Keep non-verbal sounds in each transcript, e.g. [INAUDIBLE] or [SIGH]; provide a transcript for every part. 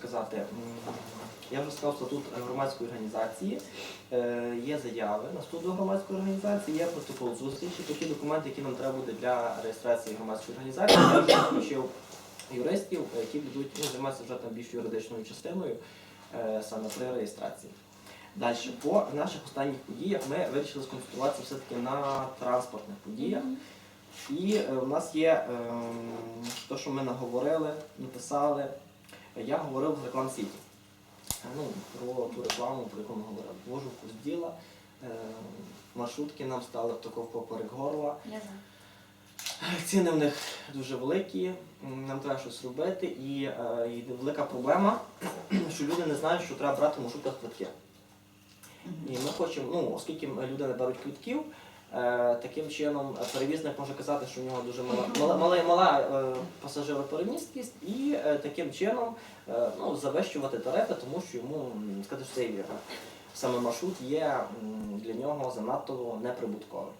сказати? Я вже сказав статут громадської організації, е, є заяви на статут громадської організації, є протокол зустрічі, такі документи, які нам треба буде для реєстрації громадської організації. Я вже включив юристів, які будуть ну, займатися вже там більш юридичною частиною е, саме при реєстрації. Далі, по наших останніх подіях ми вирішили сконцентруватися все-таки на транспортних подіях. І е, у нас є ем, те, що ми наговорили, написали. Я говорив з реклам Сіті. Ну, про ту рекламу, про яку ми говорили. Вожу в курс діла. Е, маршрутки нам стали тако поперек горла. Ціни в них дуже великі, нам треба щось робити, і, е, і велика проблема, [CLEARS THROAT] що люди не знають, що треба брати в маршрутках квитки. І ми хочемо, ну, оскільки люди не беруть квитків, таким чином е, перевізник може казати, що у нього дуже мала, мала, мала, мала е, пасажироперемісткість, і е, таким чином е, ну, завищувати тарифи, тому що йому сказати, що цей е, саме маршрут є для нього занадто неприбутковим.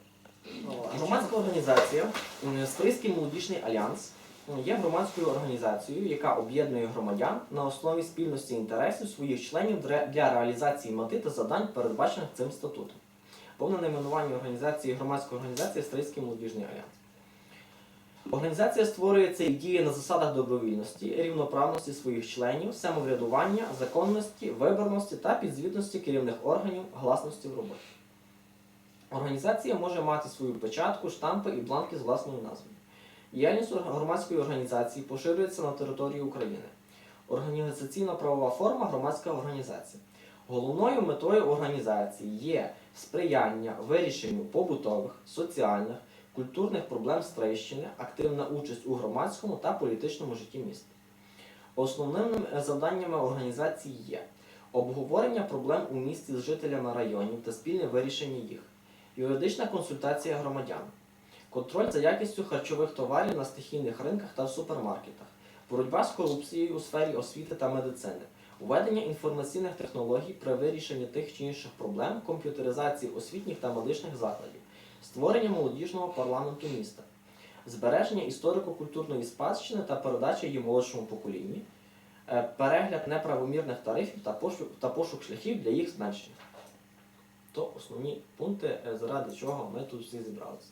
Ну, Громадська організація м, Стрийський молодіжний альянс є громадською організацією, яка об'єднує громадян на основі спільності інтересів своїх членів для реалізації мети та завдань, передбачених цим статутом. Повне найменування організації громадської організації Стрийський молодіжний альянс. Організація створюється і діє на засадах добровільності, рівноправності своїх членів, самоврядування, законності, виборності та підзвітності керівних органів, гласності в роботі. Організація може мати свою печатку, штампи і бланки з власною назвою. Діяльність громадської організації поширюється на території України. Організаційно-правова форма громадська організація. Головною метою організації є сприяння вирішенню побутових, соціальних, культурних проблем Стрийщини, активна участь у громадському та політичному житті міста. Основними завданнями організації є обговорення проблем у місті з жителями районів та спільне вирішення їх, юридична консультація громадян, контроль за якістю харчових товарів на стихійних ринках та супермаркетах, боротьба з корупцією у сфері освіти та медицини, введення інформаційних технологій при вирішенні тих чи інших проблем, комп'ютеризації освітніх та медичних закладів, створення молодіжного парламенту міста, збереження історико-культурної спадщини та передача її молодшому поколінню, е, перегляд неправомірних тарифів та пошук, та пошук шляхів для їх зменшення. То основні пункти, е, заради чого ми тут всі зібралися.